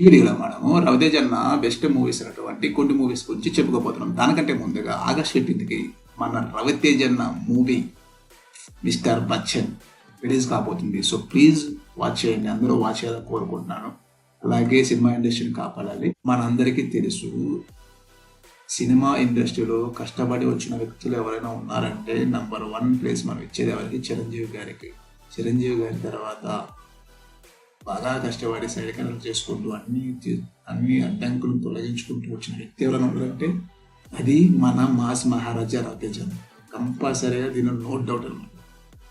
ఈ వీడియోలో మనము రవితేజ్ అన్న బెస్ట్ మూవీస్ అన్నటువంటి కొన్ని మూవీస్ గురించి చెప్పుకోబోతున్నాం. దానికంటే ముందుగా ఆగస్ట్ ఫిఫ్టీన్త్కి మన రవితేజ్ అన్న మూవీ మిస్టర్ బచ్చన్ రిలీజ్ కాబోతుంది. సో ప్లీజ్ వాచ్ చేయండి. అందరూ వాచ్ చేయాలని కోరుకుంటున్నాను. అలాగే సినిమా ఇండస్ట్రీని కాపాడాలి. మనందరికీ తెలుసు సినిమా ఇండస్ట్రీలో కష్టపడి వచ్చిన వ్యక్తులు ఎవరైనా ఉన్నారంటే నంబర్ వన్ ప్లేస్ మనం ఇచ్చేది ఎవరికి? చిరంజీవి గారికి. చిరంజీవి గారి తర్వాత బాగా కష్టపడి సైడ్ చేసుకుంటూ అన్ని అన్ని అడ్డంకులను తొలగించుకుంటూ వచ్చిన వ్యక్తి ఎవరైనా ఉన్నారంటే అది మన మాస్ మహారాజా రవితేజన్ కంపల్సరీగా దీని నో డౌట్ అనమాట.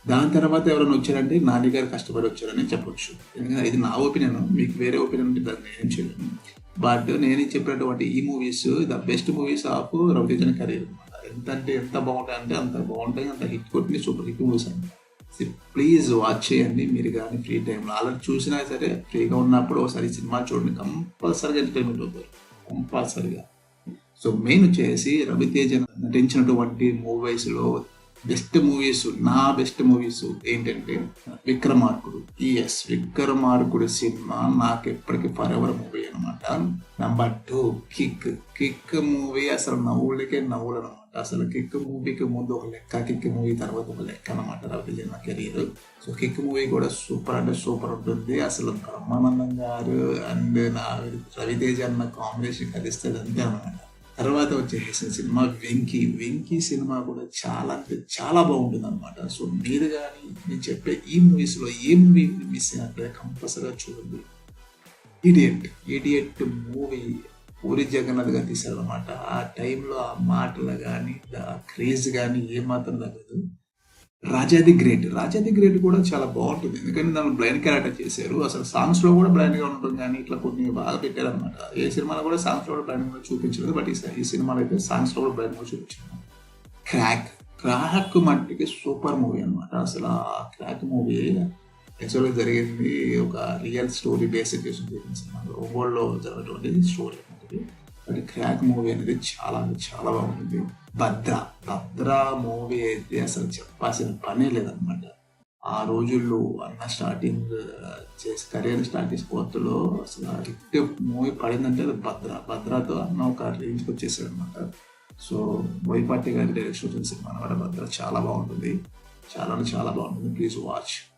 దాని తర్వాత ఎవరైనా వచ్చారంటే నాని గారు కష్టపడి వచ్చారని చెప్పొచ్చు. ఎందుకంటే ఇది నా ఒపీనియన్ మీకు వేరే ఒపీనియన్ ఉంటే దాన్ని ఏం చేయలేను బట్ నేను చెప్పినటువంటి ఈ movies the best movies of రవితేజన్ career అనమాట ఎంత అంటే ఎంత బాగుంటాయి అంటే అంత బాగుంటాయి అంత హిట్ కొట్టిన సూపర్ హిట్ మూవీస్ అనమాట ప్లీజ్ వాచ్ చేయండి. మీరు కానీ ఫ్రీ టైంలో అలా చూసినా సరే ఫ్రీగా ఉన్నప్పుడు ఒకసారి సినిమా చూడండి. కంపల్సరీగా ఎంటర్టైన్మెంట్ అవుతారు కంపల్సరీగా. సో మెయిన్ వచ్చేసి రవితేజ నటించినటువంటి మూవీస్లో బెస్ట్ మూవీస్ నా బెస్ట్ మూవీస్ ఏంటంటే విక్రమార్కుడు. ఎస్ విక్రమార్కుడు సినిమా నాకు ఎప్పటికీ ఫర్ ఎవర్ మూవీ అనమాట number two kick kick movie అసలు నవ్వులకే నవ్వులు అనమాట అసలు కిక్ మూవీకి ముందు ఒక లెక్క కిక్ మూవీ తర్వాత ఒక లెక్క అనమాట రవితేజ నా కెరీర్. సో కిక్ మూవీ కూడా సూపర్ అంటే సూపర్ ఉంటుంది. అసలు బ్రహ్మానందం గారు అండ్ నా రవితేజ అన్న కాంబినేషన్ కలిస్తే అంతే అనమాట తర్వాత వచ్చేసిన సినిమా వెంకీ. వెంకీ సినిమా కూడా చాలా అంటే చాలా బాగుంటుంది అనమాట సో మీరు కానీ నేను చెప్పే ఈ మూవీస్లో ఏ మూవీ మిస్ అయినట్లయితే కంపల్సరీగా చూడండి. Idiot. Idiot movie. Puri Jagannadh garu తీశారు అనమాట ఆ టైంలో ఆ మాటలు కానీ ఆ క్రేజ్ కానీ ఏమాత్రం తగ్గదు. రాజాది గ్రేట్. రాజాది గ్రేట్ కూడా చాలా బాగుంటుంది. ఎందుకంటే దాన్ని బ్లైండ్ క్యారెక్టర్ చేశారు. అసలు సాంగ్స్లో కూడా బ్లైండ్గా ఉంటుంది కానీ ఇట్లా కొన్ని బాగా పెట్టారు అనమాట ఏ సినిమాలో కూడా సాంగ్స్లో కూడా బ్లైండ్గా చూపించలేదు. బట్ ఈ- ఈ సినిమాలో అయితే సాంగ్స్లో కూడా బ్లైండ్గా చూపించారు. క్రాక్. క్రాక్ మట్టికి సూపర్ మూవీ అనమాట అసలు ఆ క్రాక్ మూవీ యాక్చువల్గా జరిగింది ఒక రియల్ స్టోరీ బేస్ చేసి సినిమా. ఒంగోలులో జరగటువంటి స్టోరీ. అనేది బట్ క్రాక్ మూవీ అనేది చాలా అంటే చాలా బాగుంటుంది భద్ర భద్ర మూవీ అయితే అసలు చెప్పాల్సిన పనే లేదనమాట ఆ రోజుల్లో అన్న స్టార్టింగ్ చేసి కెరీర్ స్టార్ట్ చేసే కొత్తలో అసలు హిట్ మూవీ పడిందంటే అది భద్ర భద్రతో అన్న ఒక రేంజ్కి వచ్చేసాడు అనమాట సో వైపాటి గారి డైరెక్షన్ సినిమా అనమాట భద్ర. చాలా బాగుంటుంది. చాలా అంటే చాలా బాగుంటుంది. Please watch